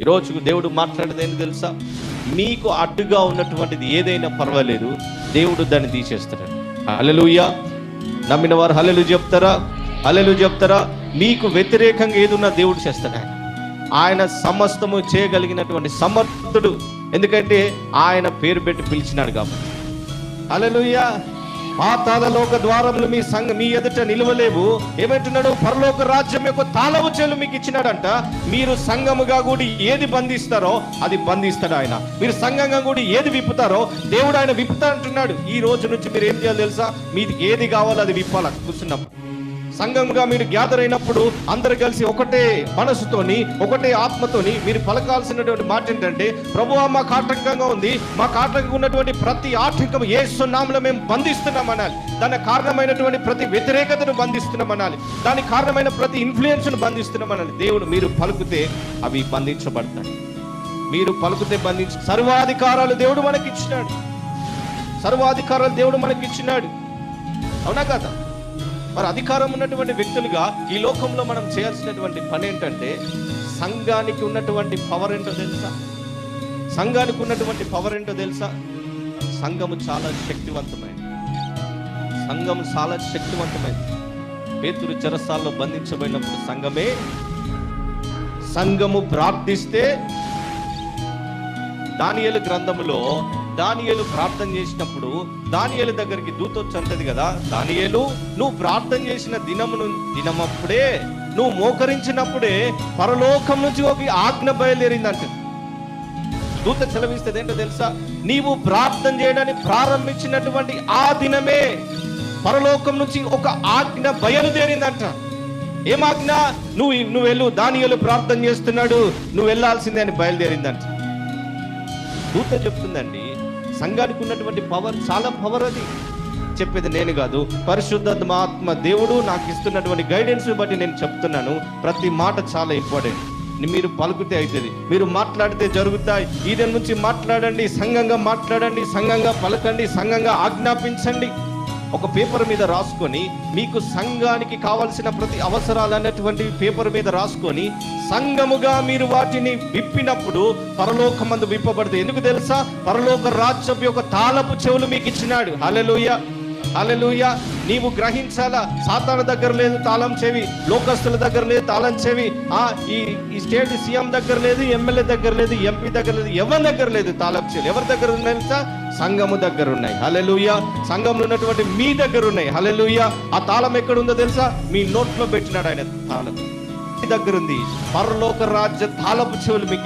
ఈరోజు దేవుడు మాట్లాడేది ఏంటి తెలుసా? మీకు అడ్డుగా ఉన్నటువంటిది ఏదైనా పర్వాలేదు దేవుడు దాన్ని తీసేస్తాడు. హల్లెలూయ. నమ్మిన వారు హలలు చెప్తారా? అలలు చెప్తారా? మీకు వ్యతిరేకంగా ఏదున్నా దేవుడు చేస్తాడు? ఆయన ఆయన సమస్తము చేయగలిగినటువంటి సమర్థుడు. ఎందుకంటే ఆయన పేరు పెట్టి పిలిచినాడు కాబట్టి. హల్లెలూయా. పాతాల లోక ద్వారములు మీ సంఘ మీ ఎదుట నిలవలేవు. ఏమంటున్నాడు పరలోక రాజ్యం యొక్క తాళవు చేలు మీకు ఇచ్చినాడంట. మీరు సంఘముగా కూడి ఏది బంధిస్తారో అది బంధిస్తాడు ఆయన. మీరు సంఘంగా కూడి ఏది విప్పుతారో దేవుడు ఆయన విప్పుతా అంటున్నాడు. ఈ రోజు నుంచి మీరు ఏం చేయాలి తెలుసా? మీది ఏది కావాలో అది విప్పాల? కూర్చున్నాం. సంఘంగా మీరు గ్యాదర్ అయినప్పుడు అందరు కలిసి ఒకటే మనసుతోని ఒకటే ఆత్మతోని మీరు పలకాల్సినటువంటి మాట ఏంటంటే ప్రభు మాకు ఆటంకంగా ఉంది. మాకు ఆటంకంగా ఉన్నటువంటి ప్రతి ఆటంకం ఏ సున్నాములో మేము బంధిస్తున్నాం అనాలి. దానికి కారణమైనటువంటి ప్రతి వ్యతిరేకతను బంధిస్తున్నాం అనాలి. దానికి కారణమైన ప్రతి ఇన్ఫ్లుయెన్స్ను బంధిస్తున్నాం అనాలి. దేవుడు మీరు పలుకుతే అవి బంధించబడతాయి. మీరు పలుకుతే బంధించి సర్వాధికారాలు దేవుడు మనకి ఇచ్చినాడు సర్వాధికారాలు దేవుడు మనకి ఇచ్చినాడు అవునా కదా? మరి అధికారం ఉన్నటువంటి వ్యక్తులుగా ఈ లోకంలో మనం చేయాల్సినటువంటి పని ఏంటంటే సంఘానికి ఉన్నటువంటి పవర్ ఏంటో తెలుసా? సంఘానికి ఉన్నటువంటి పవర్ ఏంటో తెలుసా? సంఘము చాలా శక్తివంతమైంది సంఘము చాలా శక్తివంతమైనది. పేతురు చెరసాల్లో బంధించబడినప్పుడు సంఘమే సంఘము ప్రార్థిస్తే దానియలు గ్రంథములో దానియేలు ప్రార్థన చేసినప్పుడు దానియేలు దగ్గరికి దూత అంటది కదా దానియేలు నువ్వు ప్రార్థన చేసిన దినమును దినమప్పుడే నువ్వు మోకరించినప్పుడే పరలోకం నుంచి ఒక ఆజ్ఞ బయలుదేరిందంట దూత సెలవిస్తుంది ఏంటో తెలుసా? నీవు ప్రార్థన చేయడానికి ప్రారంభించినటువంటి ఆ దినమే పరలోకం నుంచి ఒక ఆజ్ఞ బయలుదేరిందంట. ఏమాజ్ఞ? నువ్వు నువ్వు వెళ్ళు దానియలు ప్రార్థన చేస్తున్నాడు నువ్వు వెళ్ళాల్సిందే అని బయలుదేరిందంట. దూత చెప్తుందండి సంఘానికి ఉన్నటువంటి పవర్ చాలా పవర్ అది. చెప్పేది నేను కాదు పరిశుద్ధాత్మ దేవుడు నాకు ఇస్తున్నటువంటి గైడెన్స్ బట్టి నేను చెప్తున్నాను. ప్రతి మాట చాలా ఇంపార్టెంట్ మీరు పలుకుతే అవుతుంది మీరు మాట్లాడితే జరుగుతాయి. ఈ నుంచి మాట్లాడండి సంఘంగా మాట్లాడండి సంఘంగా పలకండి సంఘంగా ఆజ్ఞాపించండి. ఒక పేపర్ మీద రాసుకొని మీకు సంఘానికి కావలసిన ప్రతి అవసరాలు అన్నటువంటి పేపర్ మీద రాసుకొని సంఘముగా మీరు వాటిని విప్పినప్పుడు పరలోకమందు విప్పబడుతుంది ఎందుకు తెలుసా? పరలోక రాజ్యం యొక్క తాళపు చెవులు మీకు ఇచ్చినాడు. హల్లెలూయ! హల్లెలూయ! నీవు గ్రహించాలా? సాతాన దగ్గర లేదు తాళం చెవి. లోకస్తుల దగ్గర లేదు తాళం చెవి. ఆ ఈ ఈ స్టేట్ సీఎం దగ్గర లేదు ఎమ్మెల్యే దగ్గర లేదు ఎంపీ దగ్గర లేదు ఎవరి దగ్గర లేదు తాళం చెవులు? ఎవరి దగ్గర ఉన్నాయి తెలుసా? సంఘము దగ్గర ఉన్నాయి హలెలుయ సంఘంలో ఉన్నటువంటి మీ దగ్గర ఉన్నాయి హలెలుయ ఆ తాళం ఎక్కడ ఉందో తెలుసా? మీ నోట్లో పెట్టినాడు ఆయన తాళం. మీ దగ్గర ఉంది పరలోక రాజ్య తాళపు చెవులు మీకు